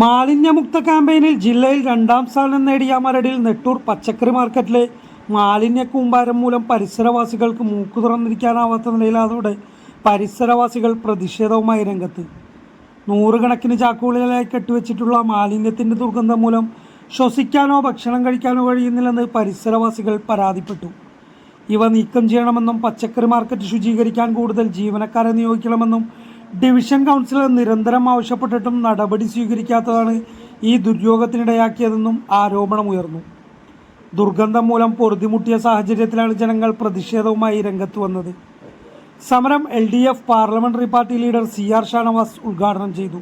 മാലിന്യമുക്ത ക്യാമ്പയിനിൽ ജില്ലയിൽ രണ്ടാം സ്ഥാനം നേടിയ മരടിൽ നെട്ടൂർ പച്ചക്കറി മാർക്കറ്റിലെ മാലിന്യ കൂമ്പാരം മൂലം പരിസരവാസികൾക്ക് മൂക്കു തുറന്നിരിക്കാനാവാത്ത നിലയിലാതോടെ പരിസരവാസികൾ പ്രതിഷേധവുമായി രംഗത്ത്. നൂറുകണക്കിന് ചാക്കുകളിലായി കെട്ടിവെച്ചിട്ടുള്ള മാലിന്യത്തിന്റെ ദുർഗന്ധം മൂലം ശ്വസിക്കാനോ ഭക്ഷണം കഴിക്കാനോ കഴിയുന്നില്ലെന്ന് പരിസരവാസികൾ പരാതിപ്പെട്ടു. ഇവ നീക്കം ചെയ്യണമെന്നും പച്ചക്കറി മാർക്കറ്റ് ശുചീകരിക്കാൻ കൂടുതൽ ജീവനക്കാരെ നിയോഗിക്കണമെന്നും ഡിവിഷൻ കൗൺസിലർ നിരന്തരം ആവശ്യപ്പെട്ടിട്ടും നടപടി സ്വീകരിക്കാത്തതാണ് ഈ ദുര്യോഗത്തിനിടയാക്കിയതെന്നും ആരോപണമുയർന്നു ദുർഗന്ധം മൂലം പൊറുതിമുട്ടിയ സാഹചര്യത്തിലാണ് ജനങ്ങൾ പ്രതിഷേധവുമായി രംഗത്ത് വന്നത്. സമരം L D F parliamentary party leader C R Shanavas ഉദ്ഘാടനം ചെയ്തു.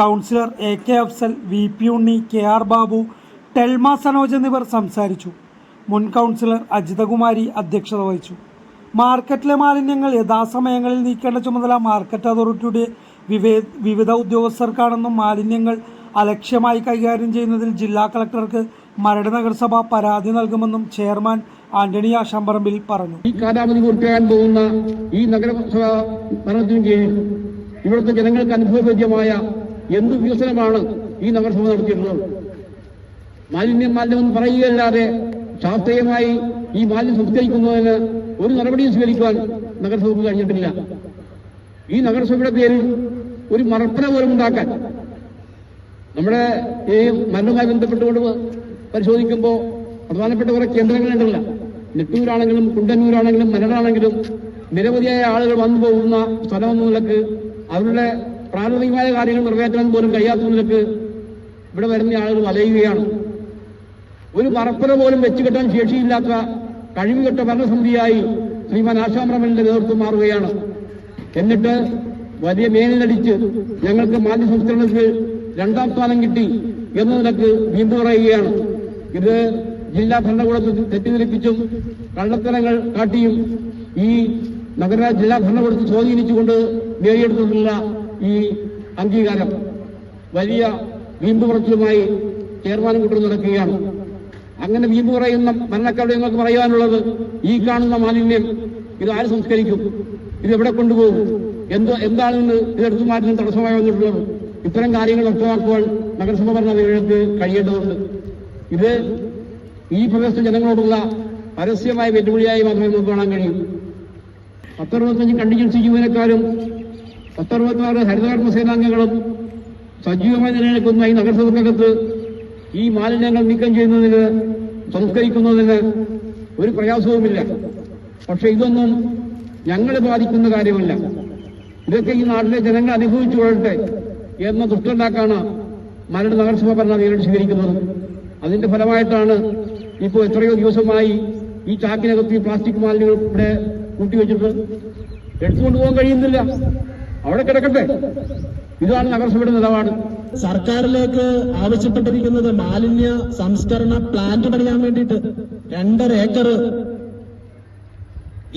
Councillor A K Afsal V P Unni K R Babu Telma Sanoj എന്നിവർ സംസാരിച്ചു. മുൻ കൗൺസിലർ അജിതകുമാരി അധ്യക്ഷത വഹിച്ചു. മാർക്കറ്റിലെ മാലിന്യങ്ങൾ യഥാസമയങ്ങളിൽ നീക്കേണ്ട ചുമതല മാർക്കറ്റ് അതോറിറ്റിയുടെ വിവേ വിവിധ ഉദ്യോഗസ്ഥർക്കാണെന്നും മാലിന്യങ്ങൾ അലക്ഷ്യമായി കൈകാര്യം ചെയ്യുന്നതിൽ ജില്ലാ കളക്ടർക്ക് മരട് നഗരസഭ പരാതി നൽകുമെന്നും ചെയർമാൻ ആന്റണി ആശാമ്പറമ്പിൽ പറഞ്ഞു. ഈ കാലാവധി പൂർത്തിയാകാൻ പോകുന്ന ഈ നഗരസഭ ഭരണത്തിന് കീഴിൽ ഇവിടുത്തെ ജനങ്ങൾക്ക് അനുഭവവേദ്യമായ എന്ത് വികസനമാണ് ഈ നഗരസഭ നടത്തിയിട്ടുള്ളത്? മാലിന്യം മാലിന്യം പറയുകയല്ലാതെ ശാസ്ത്രീയമായി ഈ മാലിന്യം സംസ്കരിക്കുന്നതിന് ഒരു നടപടിയും സ്വീകരിക്കുവാൻ നഗരസഭയ്ക്ക് കഴിഞ്ഞിട്ടില്ല. ഈ നഗരസഭയുടെ പേരിൽ ഒരു മറപ്പന പോലും ഉണ്ടാക്കാൻ നമ്മുടെ ഈ മരണവുമായി ബന്ധപ്പെട്ടുകൊണ്ട് പരിശോധിക്കുമ്പോൾ പ്രധാനപ്പെട്ട കുറെ കേന്ദ്രങ്ങളുണ്ടല്ല നെട്ടൂരാണെങ്കിലും കുണ്ടന്നൂരാണെങ്കിലും മരടാണെങ്കിലും നിരവധിയായ ആളുകൾ വന്നു പോകുന്ന സ്ഥലമെന്ന നിലയ്ക്ക് അവരുടെ പ്രാഥമികമായ കാര്യങ്ങൾ നിറവേറ്റാൻ പോലും കഴിയാത്ത നിലയ്ക്ക് ഇവിടെ വരുന്ന ആളുകൾ വലയുകയാണ്. ഒരു മറപ്പുര പോലും വെച്ചുകെട്ടാൻ ശേഷിയില്ലാത്ത കഴിവുകെട്ട ഭരണസമിതിയായി ശ്രീമാൻ ആശാമ്രമലിന്റെ നേതൃത്വം മാറുകയാണ്. എന്നിട്ട് വലിയ മേനിലടിച്ച് ഞങ്ങൾക്ക് മാന്യ സംസ്കരണത്തിൽ രണ്ടാം സ്ഥാനം കിട്ടി എന്ന നിലയ്ക്ക് വീണ്ടും പറയുകയാണ്. ഇത് ജില്ലാ ഭരണകൂടത്തിൽ തെറ്റിദ്ധരിപ്പിച്ചും കള്ളത്തരങ്ങൾ കാട്ടിയും ഈ നഗര ജില്ലാ ഭരണകൂടത്തിൽ സ്വാധീനിച്ചുകൊണ്ട് നേടിയെടുത്തിട്ടുള്ള ഈ അംഗീകാരം വലിയ വീമ്പുപുറച്ചിലുമായി ചെയർമാനും കൂട്ടർ നടക്കുകയാണ്. അങ്ങനെ വീമ്പ് പറയുന്ന ഭരണക്കാരുടെ നിങ്ങൾക്ക് പറയാനുള്ളത് ഈ കാണുന്ന മാലിന്യം ഇത് ആര് സംസ്കരിക്കും? ഇത് എവിടെ കൊണ്ടുപോകും? എന്ത് എന്താണെന്ന് ഇതെടുത്തു മാറ്റുന്ന തടസ്സമായി വന്നിട്ടുള്ളത്. ഇത്തരം കാര്യങ്ങൾ വ്യക്തമാക്കുവാൻ നഗരസഭ ഭരണാധികാരികൾക്ക് കഴിയേണ്ടതുണ്ട്. ഇത് ഈ പ്രദേശത്തെ ജനങ്ങളോടുള്ള പരസ്യമായ വെല്ലുവിളിയായി മാത്രമേ നമുക്ക് കാണാൻ കഴിയൂ. പത്തറുപത്തഞ്ച് കണ്ടിജൻസി ജീവനക്കാരും പത്തറുപത്തിയാറ് ഹരിതകർമ്മ സേനാംഗങ്ങളും സജീവമായി നിലനിൽക്കുന്ന ഈ നഗരസഭക്കകത്ത്. ഈ മാലിന്യങ്ങൾ നീക്കം ചെയ്യുന്നതിന് സംസ്കരിക്കുന്നതിന് ഒരു പ്രയാസവുമില്ല. പക്ഷെ ഇതൊന്നും ഞങ്ങളെ ബാധിക്കുന്ന കാര്യമല്ല. ഇതൊക്കെ ഈ നാട്ടിലെ ജനങ്ങൾ അനുഭവിച്ചു കൊള്ളട്ടെ എന്ന ദുഷ്ടണ്ടാക്കാണ് മരട് നഗരസഭ ഭരണാധികാരി സ്വീകരിക്കുന്നത്. അതിന്റെ ഫലമായിട്ടാണ് ഇപ്പോൾ എത്രയോ ദിവസമായി ഈ ചാക്കിനകത്ത് ഈ പ്ലാസ്റ്റിക് മാലിന്യങ്ങൾ ഇവിടെ കൂട്ടിവെച്ചിട്ട് എടുത്തുകൊണ്ട് പോകാൻ കഴിയുന്നില്ല. അവിടെ കിടക്കട്ടെ. ഇതാണ് നഗരസഭയുടെ നിലപാട്. സർക്കാരിലേക്ക് ആവശ്യപ്പെട്ടിരിക്കുന്നത് മാലിന്യ സംസ്കരണ പ്ലാന്റ് പണിയാൻ വേണ്ടിയിട്ട്. രണ്ടര ഏക്കർ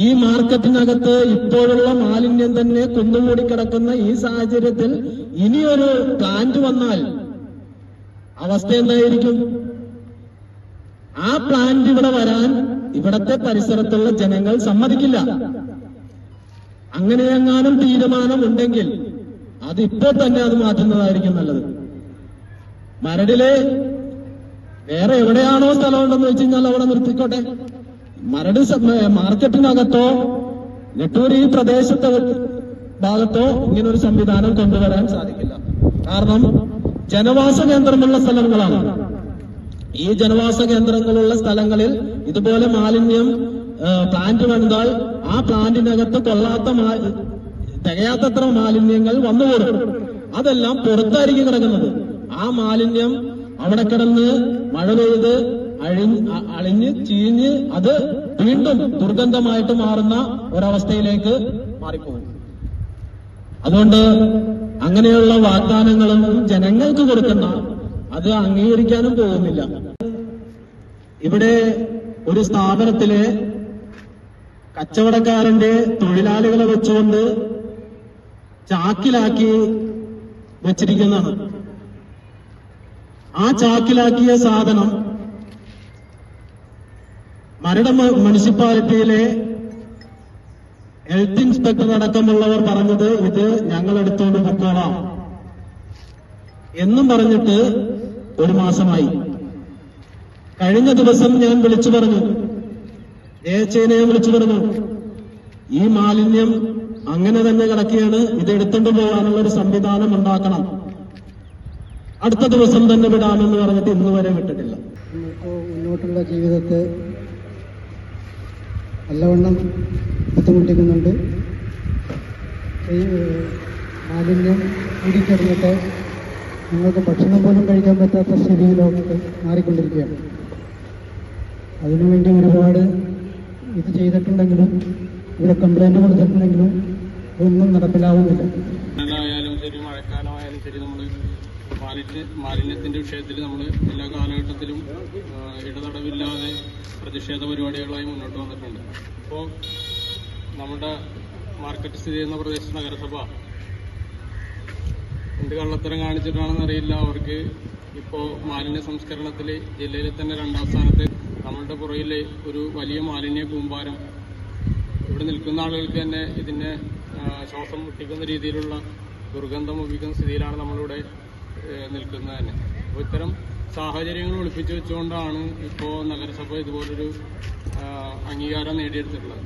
ഈ മാർക്കറ്റിനകത്ത് ഇപ്പോഴുള്ള മാലിന്യം തന്നെ കുന്നുകൂടി കിടക്കുന്ന ഈ സാഹചര്യത്തിൽ ഇനിയൊരു പ്ലാന്റ് വന്നാൽ അവസ്ഥ എന്തായിരിക്കും? ആ പ്ലാന്റ് ഇവിടെ വരാൻ ഇവിടത്തെ പരിസരത്തുള്ള ജനങ്ങൾ സമ്മതിക്കില്ല. അങ്ങനെയെങ്ങാനും തീരുമാനമുണ്ടെങ്കിൽ അത് ഇപ്പോൾ തന്നെ അത് മാറ്റുന്നതായിരിക്കും നല്ലത്. മരടിലെ വേറെ എവിടെയാണോ സ്ഥലമുണ്ടെന്ന് വെച്ച് കഴിഞ്ഞാൽ അവിടെ നിർത്തിക്കോട്ടെ. മരട് മാർക്കറ്റിനകത്തോ നെട്ടൂർ ഈ പ്രദേശത്തെ ഭാഗത്തോ ഇങ്ങനൊരു സംവിധാനം കൊണ്ടുവരാൻ സാധിക്കില്ല. കാരണം ജനവാസ കേന്ദ്രമുള്ള സ്ഥലങ്ങളാണ്. ഈ ജനവാസ കേന്ദ്രങ്ങളുള്ള സ്ഥലങ്ങളിൽ ഇതുപോലെ മാലിന്യം പ്ലാന്റ് വന്നാൽ ആ പ്ലാന്റിനകത്ത് കൊള്ളാത്ത തികയാത്തത്ര മാലിന്യങ്ങൾ വന്നുകൂടും അതെല്ലാം പുറത്തായിരിക്കും കിടക്കുന്നത്. ആ മാലിന്യം അവിടെ കിടന്ന് മഴ പെയ്ത് അഴിഞ്ഞ് അളിഞ്ഞ് ചീഞ്ഞ് അത് വീണ്ടും ദുർഗന്ധമായിട്ട് മാറുന്ന ഒരവസ്ഥയിലേക്ക് മാറിപ്പോകും. അതുകൊണ്ട് അങ്ങനെയുള്ള വാഗ്ദാനങ്ങളും ജനങ്ങൾക്ക് കൊടുക്കുന്ന അത് അംഗീകരിക്കാനും പോകുന്നില്ല. ഇവിടെ ഒരു സ്ഥാപനത്തിലെ കച്ചവടക്കാരന്റെ തൊഴിലാളികളെ വെച്ചുകൊണ്ട് ചാക്കിലാക്കി വെച്ചിരിക്കുന്നതാണ്. ആ ചാക്കിലാക്കിയ സാധനം മരട മുനിസിപ്പാലിറ്റിയിലെ ഹെൽത്ത് ഇൻസ്പെക്ടർ അടക്കമുള്ളവർ പറഞ്ഞത് ഇത് ഞങ്ങൾ എടുത്തുകൊണ്ട് പൊക്കോളാം എന്നും പറഞ്ഞിട്ട് ഒരു മാസമായി. കഴിഞ്ഞ ദിവസം ഞാൻ വിളിച്ചു പറഞ്ഞു. ജയച്ചേനെ വിളിച്ചു പറഞ്ഞു. ഈ മാലിന്യം അങ്ങനെ തന്നെ കിടക്കുകയാണ്. ഇത് എടുത്തുകൊണ്ട് പോകാനുള്ള ഒരു സംവിധാനം ഉണ്ടാക്കണം. അടുത്ത ദിവസം തന്നെ വിടാമെന്ന് പറഞ്ഞിട്ട് ഇന്ന് വരെ വിട്ടിട്ടില്ല. മുന്നോട്ടുള്ള ജീവിതത്തെ നല്ലവണ്ണം ബുദ്ധിമുട്ടിക്കുന്നുണ്ട്. മാലിന്യം കൂടിക്കിടന്നിട്ട് നിങ്ങൾക്ക് ഭക്ഷണം പോലും കഴിക്കാൻ പറ്റാത്ത സ്ഥിതിയിലോട്ട് മാറിക്കൊണ്ടിരിക്കുകയാണ്. അതിനുവേണ്ടി ഒരുപാട് ഇത് ചെയ്തിട്ടുണ്ടെങ്കിലും ഇവിടെ കംപ്ലൈന്റ് കൊടുത്തിട്ടുണ്ടെങ്കിലും ഒന്നും നടപ്പിലാവുന്നില്ല. മഴക്കാലമായാലും ശരി നമ്മൾ മാലിന്യ മാലിന്യത്തിന്റെ വിഷയത്തിൽ നമ്മൾ എല്ലാ കാലഘട്ടത്തിലും ഇടതടവില്ലാതെ പ്രതിഷേധ പരിപാടികളായി മുന്നോട്ട് വന്നിട്ടുണ്ട്. അപ്പോൾ നമ്മുടെ മാർക്കറ്റ് സ്ഥിതി ചെയ്യുന്ന പ്രദേശ നഗരസഭ. എന്ത് കള്ളത്തരം കാണിച്ചിട്ടാണെന്ന് അറിയില്ല. അവർക്ക് ഇപ്പോൾ മാലിന്യ സംസ്കരണത്തിൽ ജില്ലയിലെ തന്നെ രണ്ടാം സ്ഥാനത്ത് നമ്മളുടെ പുറകിലെ ഒരു വലിയ മാലിന്യ കൂമ്പാരം ഇവിടെ നിൽക്കുന്ന ആളുകൾക്ക് തന്നെ ഇതിനെ ആ, ശ്വാസം മുട്ടിക്കുന്ന രീതിയിലുള്ള ദുർഗന്ധം ഒപ്പിക്കുന്ന സ്ഥിതിയിലാണ് നമ്മളിവിടെ നിൽക്കുന്നത് തന്നെ. അപ്പോൾ ഇത്തരം സാഹചര്യങ്ങൾ ഒളിപ്പിച്ചു വെച്ചുകൊണ്ടാണ് ഇപ്പോൾ നഗരസഭ ഇതുപോലൊരു അംഗീകാരം നേടിയെടുത്തിട്ടുള്ളത്.